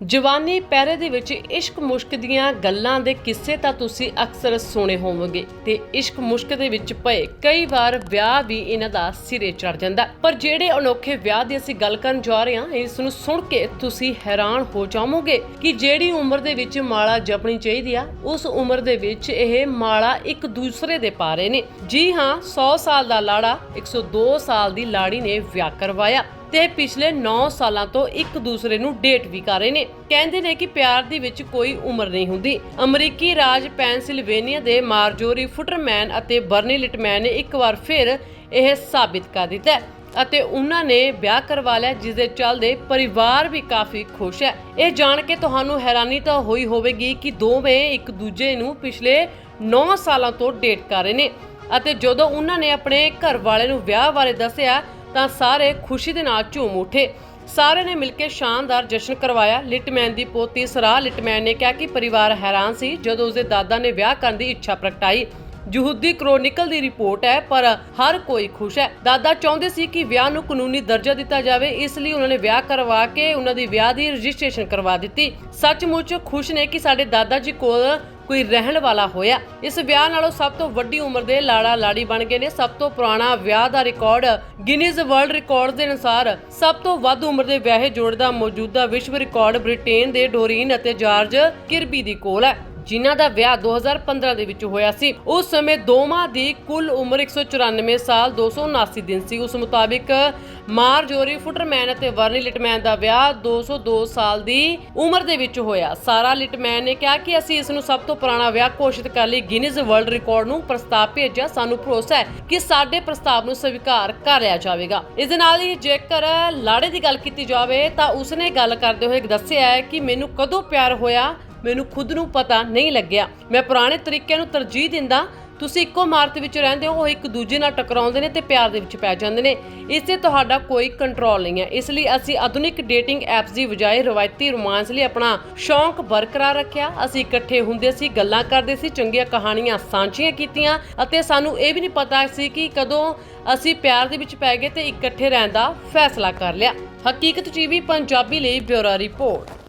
ਜਵਾਨੀ ਪਹਿਰੇ ਦੇ ਵਿੱਚ ਇਸ਼ਕ ਮੁਸ਼ਕ ਦੀਆਂ ਗੱਲਾਂ ਦੇ ਕਿੱਸੇ ਤਾਂ ਤੁਸੀਂ ਅਕਸਰ ਸੁਣੇ ਹੋਵੋਗੇ ਤੇ ਇਸ਼ਕ ਮੁਸ਼ਕ ਦੇ ਵਿੱਚ ਪਏ ਕਈ ਵਾਰ ਵਿਆਹ ਵੀ ਇਹਨਾਂ ਦਾ ਸਿਰੇ ਚੜ ਜਾਂਦਾ। ਪਰ ਜਿਹੜੇ ਅਨੋਖੇ ਵਿਆਹ ਦੀ ਅਸੀਂ ਗੱਲ ਕਰਨ ਜਾ ਰਹੇ ਹਾਂ, ਇਸ ਨੂੰ ਸੁਣ ਕੇ ਤੁਸੀਂ ਹੈਰਾਨ ਹੋ ਜਾਵੋਗੇ ਕਿ ਜਿਹੜੀ ਉਮਰ ਦੇ ਵਿੱਚ ਮਾਲਾ ਜਪਣੀ ਚਾਹੀਦੀ ਆ, ਉਸ ਉਮਰ ਦੇ ਵਿੱਚ ਇਹ ਮਾਲਾ ਇੱਕ ਦੂਸਰੇ ਦੇ ਪਾ ਰਹੇ ਨੇ। ਜੀ ਹਾਂ 100 ਸਾਲ ਦਾ ਲਾੜਾ 102 ਸਾਲ ਦੀ ਲਾੜੀ ਨੇ ਵਿਆਹ ਕਰਵਾਇਆ। ਤੇ ਪਿਛਲੇ 9 ਸਾਲਾਂ ਤੋਂ ਇੱਕ ਦੂਸਰੇ ਨੂੰ ਡੇਟ ਵੀ ਕਰ ਰਹੇ ਨੇ। ਕਹਿੰਦੇ ਨੇ ਕਿ ਪਿਆਰ ਦੇ ਵਿੱਚ ਕੋਈ ਉਮਰ ਨਹੀਂ ਹੁੰਦੀ। ਅਮਰੀਕੀ ਰਾਜ ਪੈਨਸਿਲਵੇਨੀਆ ਦੇ ਮਾਰਜੋਰੀ ਫੁਟਰਮੈਨ ਅਤੇ ਬਰਨੀ ਲਿਟਮੈਨ ਨੇ ਇੱਕ ਵਾਰ ਫਿਰ ਇਹ ਸਾਬਿਤ ਕਰ ਦਿੱਤਾ ਅਤੇ ਉਹਨਾਂ ਨੇ ਵਿਆਹ ਕਰਵਾ ਲਿਆ, ਜਿਸ ਦੇ ਚੱਲਦੇ ਪਰਿਵਾਰ ਵੀ ਕਾਫੀ ਖੁਸ਼ ਹੈ। ਇਹ ਜਾਣ ਕੇ ਤੁਹਾਨੂੰ ਹੈਰਾਨੀ ਤਾਂ ਹੋਈ ਹੋਵੇਗੀ ਕਿ ਦੋਵੇਂ ਇੱਕ ਦੂਜੇ ਨੂੰ ਪਿਛਲੇ 9 ਸਾਲਾਂ ਤੋਂ ਡੇਟ ਕਰ ਰਹੇ ਨੇ ਅਤੇ ਜਦੋਂ ਉਹਨਾਂ ਨੇ ਆਪਣੇ ਘਰ ਵਾਲੇ ਨੂੰ ਵਿਆਹ ਬਾਰੇ ਦੱਸਿਆ ਤਾਂ ਸਾਰੇ ਖੁਸ਼ੀ ਦੇ ਨਾਲ ਝੂਮ ਉੱਠੇ। ਸਾਰਿਆਂ ਨੇ ਮਿਲ ਕੇ ਸ਼ਾਨਦਾਰ ਜਸ਼ਨ ਕਰਵਾਇਆ। ਲਿਟਮੈਨ ਦੀ ਪੋਤੀ ਸਰਾ ਲਿਟਮੈਨ ਨੇ ਕਿਹਾ ਕਿ ਪਰਿਵਾਰ ਹੈਰਾਨ ਸੀ ਜਦੋਂ ਉਸਦੇ ਦਾਦਾ ਨੇ ਵਿਆਹ ਕਰਨ ਦੀ ਇੱਛਾ ਪ੍ਰਗਟਾਈ। ਯਹੂਦੀ ਕ੍ਰੋਨਿਕਲ ਦੀ ਰਿਪੋਰਟ ਹੈ, ਪਰ ਹਰ ਕੋਈ ਖੁਸ਼ ਹੈ। ਦਾਦਾ ਚਾਹੁੰਦੇ ਸੀ ਕਿ ਵਿਆਹ ਨੂੰ ਕਾਨੂੰਨੀ ਦਰਜਾ ਦਿੱਤਾ ਜਾਵੇ, ਇਸ ਲਈ ਉਹਨਾਂ ਨੇ ਵਿਆਹ ਕਰਵਾ ਕੇ ਉਹਨਾਂ ਦੀ ਵਿਆਹ ਦੀ ਰਜਿਸਟ੍ਰੇਸ਼ਨ ਕਰਵਾ ਦਿੱਤੀ। ਸੱਚਮੁੱਚ ਖੁਸ਼ ਨੇ ਕਿ ਸਾਡੇ ਦਾਦਾ ਜੀ ਕੋਲ ਕੋਈ ਰਹਿਣ ਵਾਲਾ ਹੋਇਆ। ਇਸ ਵਿਆਹ ਨਾਲੋਂ ਸਭ ਤੋਂ ਵੱਡੀ ਉਮਰ ਦੇ ਲਾੜਾ ਲਾੜੀ ਬਣ ਗਏ ਨੇ। ਸਭ ਤੋਂ ਪੁਰਾਣਾ ਵਿਆਹ ਦਾ ਰਿਕਾਰਡ ਗਿਨੀਜ਼ ਵਰਲਡ ਰਿਕਾਰਡ ਦੇ ਅਨੁਸਾਰ ਸਭ ਤੋਂ ਵੱਧ ਉਮਰ ਦੇ ਵਿਆਹੇ ਜੋੜ ਦਾ ਮੌਜੂਦਾ ਵਿਸ਼ਵ ਰਿਕਾਰਡ ਬ੍ਰਿਟੇਨ ਦੇ ਡੋਰੀਨ ਅਤੇ ਜਾਰਜ ਕਿਰਬੀ ਦੀ ਕੋਲ ਹੈ। ਜਿਨ੍ਹਾਂ ਦਾ ਵਿਆਹ 2015 ਦੇ ਵਿੱਚ ਹੋਇਆ ਸੀ, ਉਸ ਸਮੇਂ ਦੋਵਾਂ ਦੀ ਕੁੱਲ ਉਮਰ 194 ਸਾਲ 279 ਦਿਨ ਸੀ। ਉਸ ਮੁਤਾਬਿਕ ਮਾਰਜੋਰੀ, ਫੁਟਰਮੈਨ ਅਤੇ ਵਰਨੀ ਲਿਟਮੈਨ ਦਾ ਵਿਆਹ 202 ਸਾਲ ਦੀ ਉਮਰ ਦੇ ਵਿੱਚ ਹੋਇਆ। ਸਾਰਾ ਲਿਟਮੈਨ ਨੇ ਕਿਹਾ ਕਿ ਅਸੀਂ ਇਸ ਨੂੰ ਸਭ ਤੋਂ ਪੁਰਾਣਾ ਵਿਆਹ ਘੋਸ਼ਿਤ ਕਰ ਲਈ। ਗਿਨੀਜ਼ ਵਰਲਡ ਰਿਕਾਰਡ ਨੂੰ ਪ੍ਰਸਤਾਵ ਭੇਜਿਆ। ਸਾਨੂੰ ਭਰੋਸਾ ਹੈ ਕਿ ਸਾਡੇ ਪ੍ਰਸਤਾਵ ਨੂੰ ਸਵੀਕਾਰ ਕਰ ਲਿਆ ਜਾਵੇਗਾ। ਇਸ ਦੇ ਨਾਲ ਹੀ ਜੇਕਰ ਲਾੜੇ ਦੀ ਗੱਲ ਕੀਤੀ ਜਾਵੇ, ਤਾਂ ਉਸਨੇ ਗੱਲ ਕਰਦੇ ਹੋਏ ਦੱਸਿਆ ਹੈ ਕਿ ਮੈਨੂੰ ਕਦੋਂ ਪਿਆਰ ਹੋਇਆ ਮੈਨੂੰ ਖੁਦ ਨੂੰ ਪਤਾ ਨਹੀਂ ਲੱਗਿਆ। ਮੈਂ ਪੁਰਾਣੇ ਤਰੀਕੇ ਨੂੰ ਤਰਜੀਹ ਦਿੰਦਾ। ਤੁਸੀਂ ਇੱਕੋ ਇਮਾਰਤ ਵਿੱਚ ਰਹਿੰਦੇ ਹੋ, ਉਹ ਇੱਕ ਦੂਜੇ ਨਾਲ ਟਕਰਾਉਂਦੇ ਨੇ ਤੇ ਪਿਆਰ ਦੇ ਵਿੱਚ ਪੈ ਜਾਂਦੇ ਨੇ। ਇਸ ਤੇ ਤੁਹਾਡਾ ਕੋਈ ਕੰਟਰੋਲ ਨਹੀਂ ਹੈ। ਇਸ ਲਈ ਅਸੀਂ ਆਧੁਨਿਕ ਡੇਟਿੰਗ ਐਪਸ ਦੀ ਬਜਾਏ ਰਵਾਇਤੀ ਰੋਮਾਂਸ ਲਈ ਆਪਣਾ ਸ਼ੌਂਕ ਬਰਕਰਾਰ ਰੱਖਿਆ। ਅਸੀਂ ਇਕੱਠੇ ਹੁੰਦੇ ਸੀ, ਗੱਲਾਂ ਕਰਦੇ ਸੀ, ਚੰਗੀਆਂ ਕਹਾਣੀਆਂ ਸਾਂਝੀਆਂ ਕੀਤੀਆਂ ਅਤੇ ਸਾਨੂੰ ਇਹ ਵੀ ਨਹੀਂ ਪਤਾ ਸੀ ਕਿ ਕਦੋਂ ਅਸੀਂ ਪਿਆਰ ਦੇ ਵਿੱਚ ਪੈ ਗਏ ਤੇ ਇਕੱਠੇ ਰਹਿਣ ਦਾ ਫੈਸਲਾ ਕਰ ਲਿਆ। ਹਕੀਕਤ ਟੀਵੀ ਪੰਜਾਬੀ ਲਈ ਬਿਊਰੋ ਰਿਪੋਰਟ।